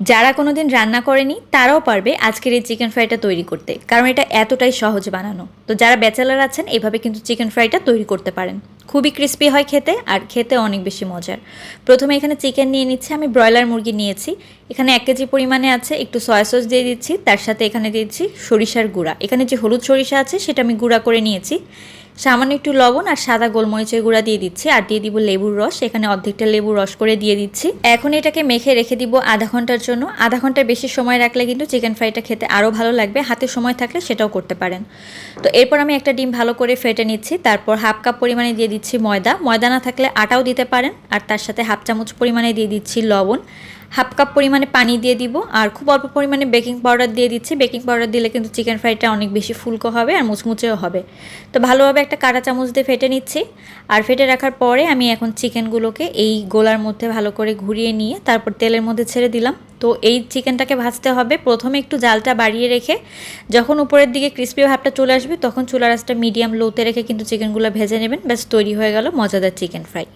যারা কোনো দিন রান্না করেনি, তারাও পারবে আজকের এই চিকেন ফ্রাইটা তৈরি করতে। কারণ এটা এতটাই সহজ বানানো। তো যারা ব্যাচেলার আছেন, এভাবে কিন্তু চিকেন ফ্রাইটা তৈরি করতে পারেন। খুবই ক্রিস্পি হয় খেতে, আর খেতে অনেক বেশি মজার। প্রথমে এখানে চিকেন নিয়ে নিচ্ছি, আমি ব্রয়লার মুরগি নিয়েছি। এখানে এক কেজি পরিমাণে আছে, একটু সয়া সস দিয়ে দিচ্ছি, তার সাথে এখানে দিয়েছি সরিষার গুঁড়া। এখানে যে হলুদ সরিষা আছে, সেটা আমি গুঁড়া করে নিয়েছি। সামান্য একটু লবণ আর সাদা গোলমরিচের গুঁড়া দিয়ে দিচ্ছি আর দিয়ে দিব লেবুর রস। এখানে অর্ধেকটা লেবুর রস করে দিয়ে দিচ্ছি। এখন এটাকে মেখে রেখে দিব আধা ঘণ্টার জন্য। আধা ঘণ্টার বেশি সময় রাখলে কিন্তু চিকেন ফ্রাইটা খেতে আরও ভালো লাগবে। হাতে সময় থাকলে সেটাও করতে পারেন। তো এরপর আমি একটা ডিম ভালো করে ফেটে নিচ্ছি। তারপর হাফ কাপ পরিমাণে দিয়ে দিচ্ছি ময়দা। ময়দা না থাকলে আটাও দিতে পারেন। আর তার সাথে হাফ চামচ পরিমাণে দিয়ে দিচ্ছি লবণ। হাফ কাপ পরিমাণে পানি দিয়ে দিব। আর খুব অল্প পরিমাণে বেকিং পাউডার দিয়ে দিচ্ছি। বেকিং পাউডার দিলে কিন্তু চিকেন ফ্রাইটা অনেক বেশি ফুলকো হবে আর মুচমুচেও হবে। তো ভালোভাবে একটা কাঁটা চামচ দিয়ে ফেটে নিচ্ছি। আর ফেটে রাখার পরে আমি এখন চিকেনগুলোকে এই গোলার মধ্যে ভালো করে ঘুরিয়ে নিয়ে তারপর তেলের মধ্যে ছেড়ে দিলাম। তো এই চিকেনটাকে ভাজতে হবে। প্রথমে একটু জালটা বাড়িয়ে রেখে যখন উপরের দিকে ক্রিস্পি ভাবটা চলে আসবে তখন চুলার আঁচটা মিডিয়াম লোতে রেখে কিন্তু চিকেনগুলো ভেজে নেবেন। ব্যাস তৈরি হয়ে গেল মজাদার চিকেন ফ্রাই।